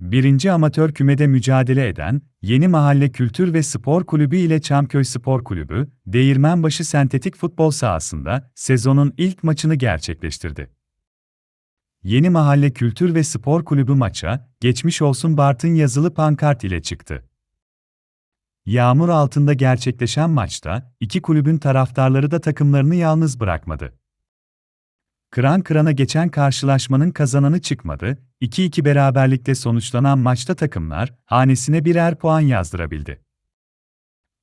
Birinci amatör kümede mücadele eden Yeni Mahalle Kültür ve Spor Kulübü ile Çamköy Spor Kulübü, Değirmenbaşı Sentetik Futbol Sahası'nda sezonun ilk maçını gerçekleştirdi. Yeni Mahalle Kültür ve Spor Kulübü maça, geçmiş olsun Bartın yazılı pankart ile çıktı. Yağmur altında gerçekleşen maçta, iki kulübün taraftarları da takımlarını yalnız bırakmadı. Kıran kırana geçen karşılaşmanın kazananı çıkmadı, 2-2 beraberlikle sonuçlanan maçta takımlar, hanesine birer puan yazdırabildi.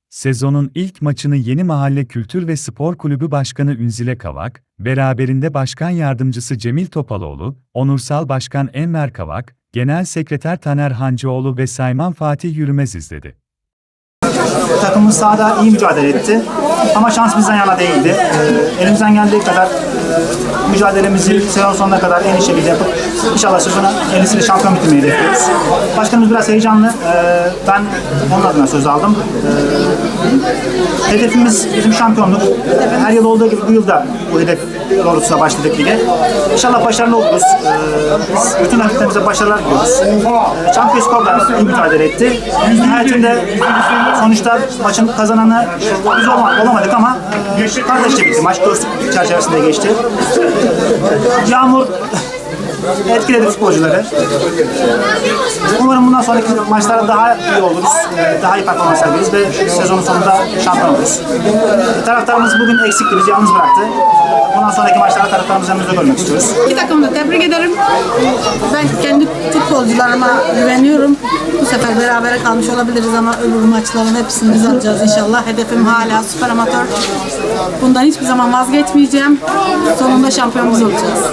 Sezonun ilk maçını Yeni Mahalle Kültür ve Spor Kulübü Başkanı Ünzile Kavak, beraberinde Başkan Yardımcısı Cemil Topaloğlu, Onursal Başkan Enver Kavak, Genel Sekreter Taner Hancıoğlu ve Sayman Fatih Yürümez izledi. Takımımız sahada iyi mücadele etti. Ama şans bizden yana değildi. Ee, elimizden geldiği kadar e, mücadelemizi sezon sonuna kadar en iyi şekilde yapıp inşallah sezonu en iyisiyle şampiyon bitirmeyi hedefliyoruz. Başkanımız biraz heyecanlı. Ee, ben onun adına söz aldım. Hedefimiz bizim şampiyonluk. Her yıl olduğu gibi bu yıl da bu hedef doğrultusunda başladık lige. İnşallah başarılı oluruz. Ee, bütün rakiplerimize başarılar diliyoruz. Ee, Çampiyon Spor da iyi mücadele etti. Nihayetinde sonuçta maçın kazananı biz olma- olamadık ama e, kardeşçe bitti. Maç dostluk çerçevesinde geçti. Yağmur etkiledi futbolcuları. Umarım bundan sonraki maçlarda daha iyi oluruz. e, Daha iyi performans sergileriz ve sezonun sonunda şampiyon oluruz. Taraftarımız bugün eksikti, bizi yalnız bıraktı. Bundan sonraki maçlarda taraftarımızı yanımızda görmek istiyoruz. İki takımı da tebrik ederim. Ben kendi futbolcularıma güveniyorum. Bu sefer berabere kalmış olabiliriz ama öbür maçların hepsini biz alacağız inşallah. Hedefim hala süper amatör. Bundan hiçbir zaman vazgeçmeyeceğim. Sonunda şampiyon biz olacağız.